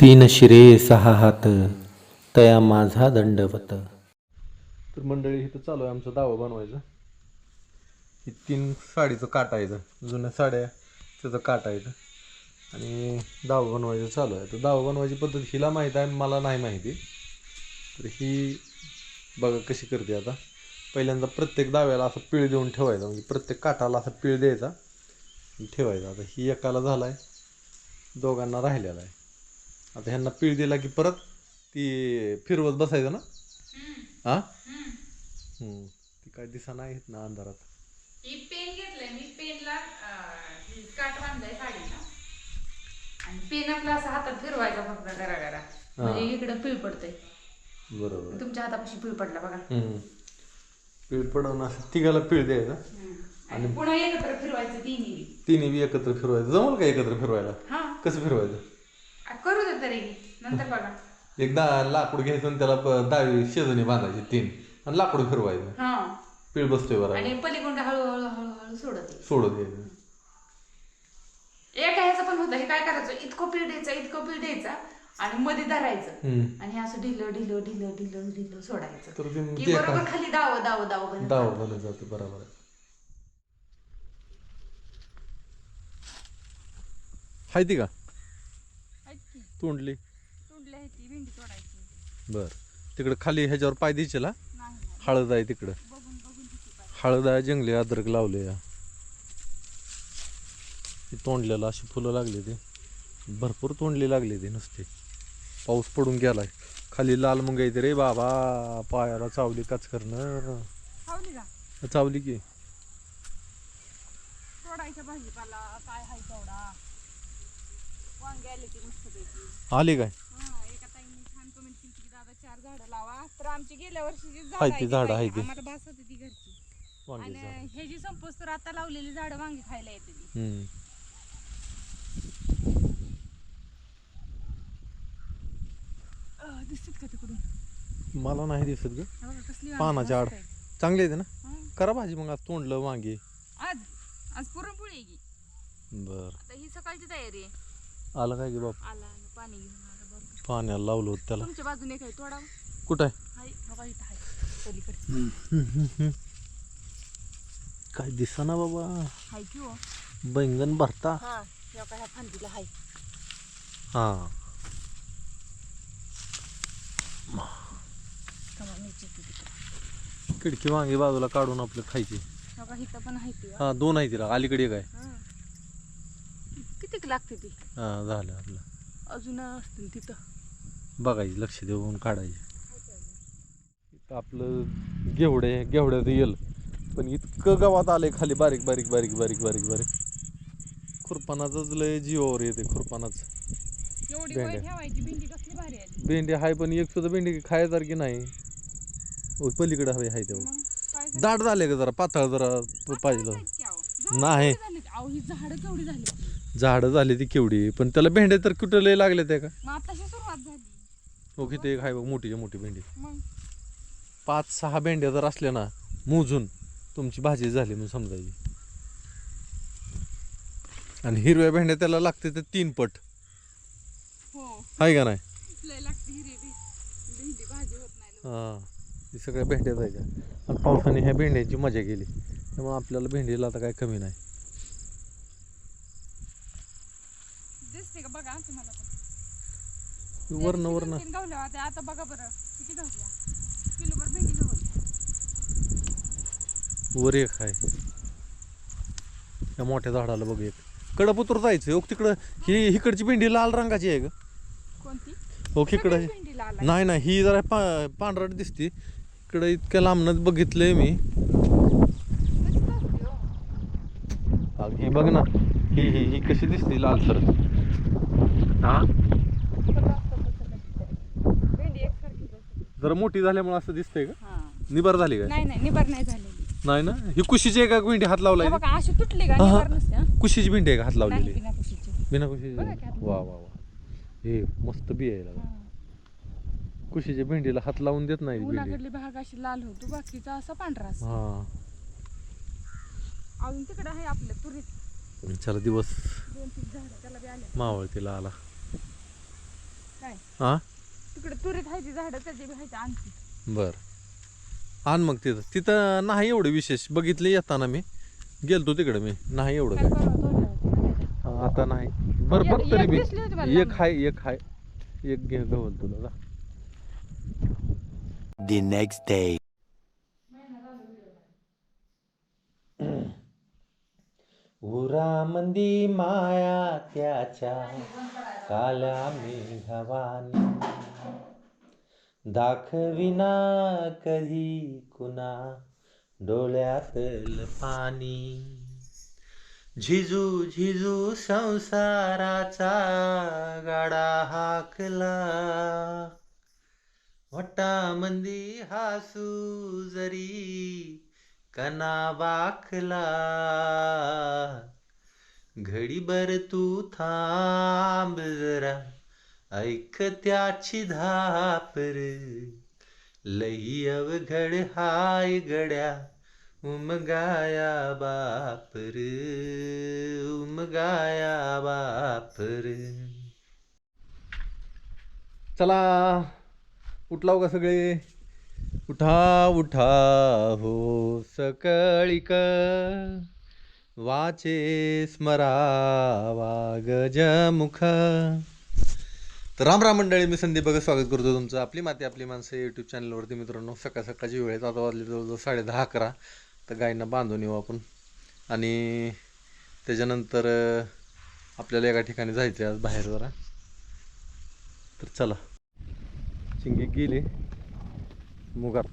तीन शिरे सहा हात तया माझा दंडवत. तर मंडळी इथं चालू आहे आमचं दावं बनवायचं. ही तीन साडीचं काटायचं जुन्या साड्या त्याचं काटायचं आणि दावं बनवायचं चालू आहे. तर दावा बनवायची पद्धत हिला माहीत आहे मला नाही माहिती. तर ही बघा कशी करते आता. पहिल्यांदा प्रत्येक दाव्याला असं पीळ देऊन ठेवायचं. म्हणजे प्रत्येक काटाला असा पीळ द्यायचा ठेवायचा. आता ही एकाला झाला आहे दोघांना राहिलेला आहे. आता ह्यांना पीळ दिला की परत ती फिरवत बसायचं ना? हा? हम्म. ती काय दिसा नाही येत ना अंधारात. ही पेन घेतलंय मी. पेनला काट बांधलाय साडीला. आणि पेन आपला असा हातात फिरवायचा फक्त गरा गरा म्हणजे इकडं पिळ पडतंय. बरोबर. तुमच्या हातापाशी पिळ पडला बघा. हम्म. पीळ पडवून असं तिघाला पीळ द्यायचा. आणि पुन्हा एकत्र फिरवायचं तिन्ही तिन्ही बी एकत्र फिरवायचं. जमल का एकत्र फिरवायला? हा. कसं फिरवायचं? तरी नंतर बघा. एकदा लाकूड घ्यायचं आणि त्याला प- दहावी शेजणी बांधायची तीन. आणि लाकूड फिरवायचं. हा. पीळ बसतोय बरं. आणि पलीकडे हळूहळू हळूहळू सोडत. सोडत द्यायचं एक ह्याचं पण होतं. हे काय करायचं? इतकं पीळ द्यायचं इतकं पीळ द्यायचं आणि मध्ये धरायचं. हम्म. आणि हे असं ढिलं ढिलं ढिलं ढिलं ढिलं सोडायचं. तर ते की ते बरोबर खाली दाव दाव दाव बनत दाव बनत जाते. बरोबर आहे. हाय ती का? तोंडली? भेंडी तोडायची. बर. तिकडं खाली ह्याच्यावर पाय द्यायचे ना हळद आहे तिकडं. हळद आहे जंगली अद्रक लावले या तोंडल्याला अशी फुलं लागली ते. भरपूर तोंडली लागली ती नुसती. पाऊस पडून गेलाय. खाली लाल मुंग येते रे बाबा. पायाला चावली काच करणं चावली की. तोडायचा भाजीपाला काय हाय तेवढा? वांगे आले की मस्त पैकी आली काय? हा एका ताईने छान कमेंट केली की दादा चार झाडं लावा. तर आमची गेल्या वर्षीची झाड हाय ती झाडं, ती. आम्हाला बास होती ती घरची. वांगी आणि हे जी संपोस तर आता लावलेली झाडं वांगी खायला येते ती. हम्म. अं, दिसतात का तिकडून? मला नाही दिसत ग. हे बघा कसली वांगी पानाची आड. मस्त आहेत. चांगली येते ना? हा. करा भाजी मग आज तोंडलं वांगी. आज? आज पुरणपोळी आहे की? बर. आता ही सकाळची तयारी आहे. आलं काय की बाप? आला आणि पाणी घेऊन आला बरं पाण्याला लावलं होतं त्याला. तुमच्या बाजूने काय तोडावं. कुठं आहे? हाय बघा इथं हाय पलीकडे. काय दिसना बाबा. हाय की हो. बैंगन भरता. हा काय ह्या फांदीला हाय. हा. तिकडे. खिडकी वांगी बाजूला काढून आपलं खायची. बघा इथं पण आहे ती हा दोन आहे तिला. अलीकडे हा. कितीक लागते ती. हा झालं आपलं. अजून असतील तिथं. बघायची लक्ष देऊन काढायची. इथं आपलं घेवडे घेवड्यात येल. पण इतकं गावात आले खाली बारीक बारीक बारीक बारीक बारीक बारीक. खुरपानाच लय जीवावर येते खुरपानाच एवढी भेंड्या. वय ठेवायची भेंडी कसली भारी आहे. भेंडी आहे पण एक सुद्धा भेंडी खायसारखी नाही. ओ, पलीकडे हवी आहे तेव्हा. मग काय दाट झाले का जरा? पातळ जरा प- पाहिजे नाही. अहो ही झाडं केवढी झाली? झाडं झाली ती केवढी. पण त्याला भेंड्या तर कुठं लय लागले ते का? मग आताशी सुरुवात झाली. ओके ते एक आहे बघ मोठीच्या मोठी भेंडी. मग? पाच सहा भेंड्या जर असल्या ना मोजून तुमची भाजी झाली म्हणून समजायची. आणि हिरव्या भेंड्या त्याला लागते ते तीन पट. हो. आहे का नाही? लय लागते हिरवी भेंडी. भाजी होत नाही लवकर. हां ही सगळ्या भेंड्या जायच्या आणि पावसाने ह्या भेंड्यांची मजा गेली त्यामुळे आपल्याला भेंडीला आता काय कमी नाही दिसते का बघा तुम्हाला पण वर्ण वर्ण गावल्या आता बघा बरं किती गावल्या? किलोभर भेंडी वर एक आहे. त्या मोठ्या झाडाला बघ एक. कडपुत्र जायचं हो तिकडं ही इकडची भेंडी लाल रंगाची आहे ग. कोणती? हो इकडं. नाही नाही ही जरा पा पांढरट दिसते. इकडं इतक्या लांबनच बघितलंय मी. ही बघ ना ही ही ही कशी दिसते लालसर हा सगळं असतं तसं कधीतरी. भेंडी एकसारखीच असते. जरा मोठी झाल्यामुळे असं दिसतंय का? हा. निबार झाली काय? नाही नाही निबार नाही झालेली. नाही ना? ही कुशीची आहे का भेंडी हात हे लावलाय बघा अशी तुटली का? हा, हा. निबार नसते हा? कुशीची भेंडी आहे का? हात नाही लावलेली. बिना कुशीची. बिना कुशीची बघा की हात वा वा वा. हे मस्त बी आहे. कुशीच्या भेंडीला हात लावून देत नाही भेंडी. उन्हाकडली भाग अशी लाल होतो बाकीचा असा पांढरा असतो हा. अजून तिकडे आहे आपल्या तुरीत चला दिवस. दोन तीन झाड त्याला बी आले मावळतीला आला. काय? हा तिकडे तुरीत खायची झाडं त्याची बी आणखी बर. आण मग तिथं. तिथं नाही एवढं विशेष. बघितले येताना मी. गेलतो तिकडे मी. नाही एवढं काल काय. हा, आता नाही. बर एक- बघ तरी एक दिसली होती मला. एक. हाय एक हाय. एक घे गवल तुला जा. the next day. उरामंदी माया त्याच्या. काल्या मेघवानी दाखविना कधी कुणा डोळ्यातल पाणी. झिजू झिजू संसाराचा गाडा हाकला. वटामंदी हासू जरी कना बाखला घडीभर तू थांब जरा. ऐक त्याची धापर. लई अवघड हाय गड्या उमगाया बापर उमगाया बापर. चला उठलाव का सगळे? उठा उठा हो सकळीक. वाचे स्मरावा गजमुख. तर राम राम मंडळी मी संदीप बघा स्वागत करतो तुमचं. आपली माती आपली माणसं यूट्यूब चॅनलवरती मित्रांनो. सकाळ सकाळची वेळ आता वाजले जवळजवळ साडे दहा अकरा. तर गायींना बांधून येऊ आपण. आणि त्याच्यानंतर आपल्याला एका ठिकाणी जायचं आहे आज बाहेर जरा. तर चला. शिंगे गेले. मुगात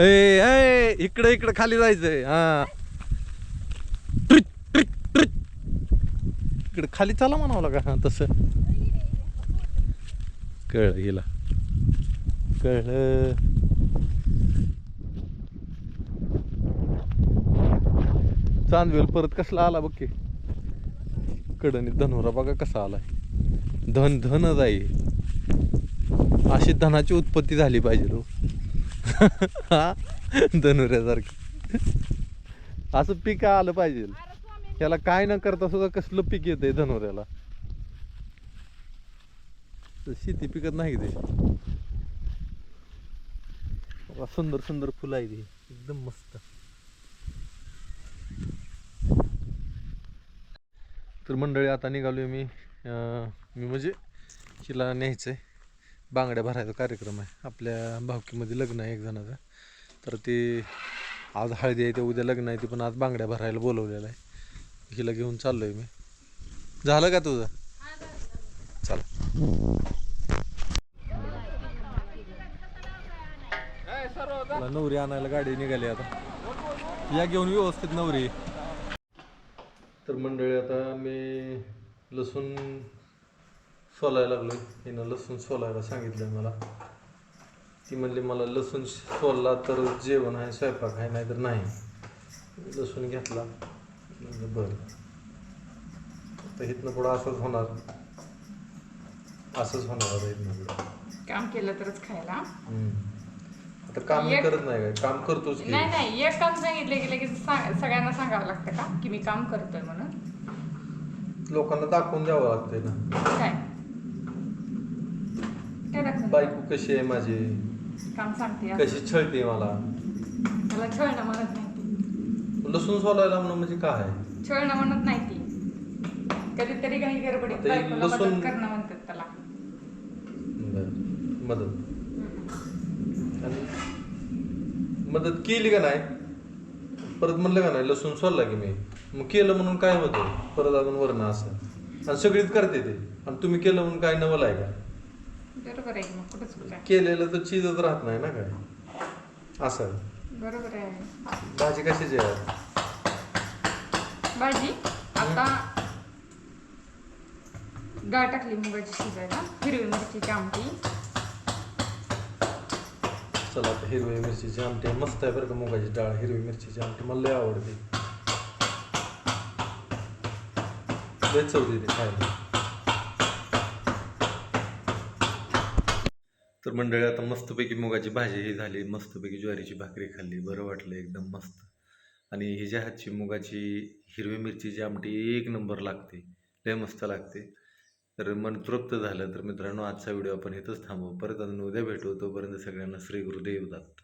ए ए, इकडे इकडे खाली जायचंय. हा. इकडे खाली चला म्हणावं लागा हा तसं. कळ गेला कळ चांदवेल परत कसला आला बघ की? कडनी धनुरा बघा कसा आलाय. धन धन जाई अशी धनाची उत्पत्ती झाली पाहिजे तो हो. हा? धनुऱ्यासारखी. असं पीक आलं पाहिजे. याला काय न करता सुद्धा कसलं पीक येतंय धनुऱ्याला? तर शेती पिकत नाही ते. सुंदर सुंदर फुलं आहे ती एकदम मस्त. तर मंडळी आता निघालोय मी मी म्हणजे तिला न्यायचं आहे बांगड्या भरायचा कार्यक्रम आहे. आपल्या भावकीमध्ये लग्न आहे एक जणाचं. तर ते आज हळदी आहे ते उद्या लग्न आहे ते पण आज बांगड्या भरायला बोलवलेलं आहे. हिला घेऊन चाललोय मी. झालं का तुझं? चल. मला नवरी आणायला गाडी निघाली आता. या घेऊन व्यवस्थित नवरी. तर मंडळी आता मी लसूण सोलायला लागलो हिनं लसूण सोलायला सांगितलं मला. ती म्हणली मला लसूण सोलला तर जेवण आहे स्वयंपाक आहे नाही तर नाही. लसूण घेतला. बरं. तर इथनं पुढं असंच होणार. असंच होणार आता इथनं पुढं. काम केलं तरच खायला. हम्म. आता काम मी एक- करत नाही काय? काम करतोच की. नाही नाही एक काम सांगितलं की लगेच सांग- सगळ्यांना सांगावं लागतं का? की मी काम करतोय म्हणून. लोकांना दाखवून द्यावं लागतंय ना. काय? काय दाखवून? बायको कशी आहे माझी? काम सांगते. कशी छळते मला? मला छळणं म्हणत नाही. लसूण सोलायला म्हणून म्हणजे काय छळणं म्हणत नाही ती. कधीतरी काही गडबडीत आता हे बायकोला लसूण- मदत करणं म्हणतात त्याला. बरं. मदत. आणि मदत केली का नाही? परत म्हणलं का नाही लसूण सोलला की मी. मग केलं म्हणून काय होतं? परत अजून वरण असं. आणि सगळीच करते ते. आणि तुम्ही केलं म्हणून काय नवल आहे का? बरोबर आहे की मग कुठं? चुकलं केलेलं तर चीजच राहत नाही ना काय? असं. आहे. बरोबर आहे. भाजी कशाची आहे? भाजी? आता डाळ टाकली मुगाची शिजायला. हिरवी मिरचीची आमटी. चला आता हिरवी मिरचीची आमटी. मस्त आहे बरं का मुगाची डाळ हिरवी मिरचीची आमटी. मला लय आवडते. लय चव देते खायला. तर मंडळी आता मस्तपैकी मुगाची भाजी ही झाली मस्तपैकी ज्वारीची भाकरी खाल्ली बरं वाटलं एकदम मस्त. आणि हिच्या हातची मुगाची हिरवी मिरचीची आमटी एक नंबर लागते लय मस्त लागते. तर मन तृप्त झालं. तर मित्रांनो आजचा व्हिडिओ आपण इथंच थांबवू. परत अजून उद्या भेटू. तोपर्यंत सगळ्यांना श्री गुरुदेव दत्त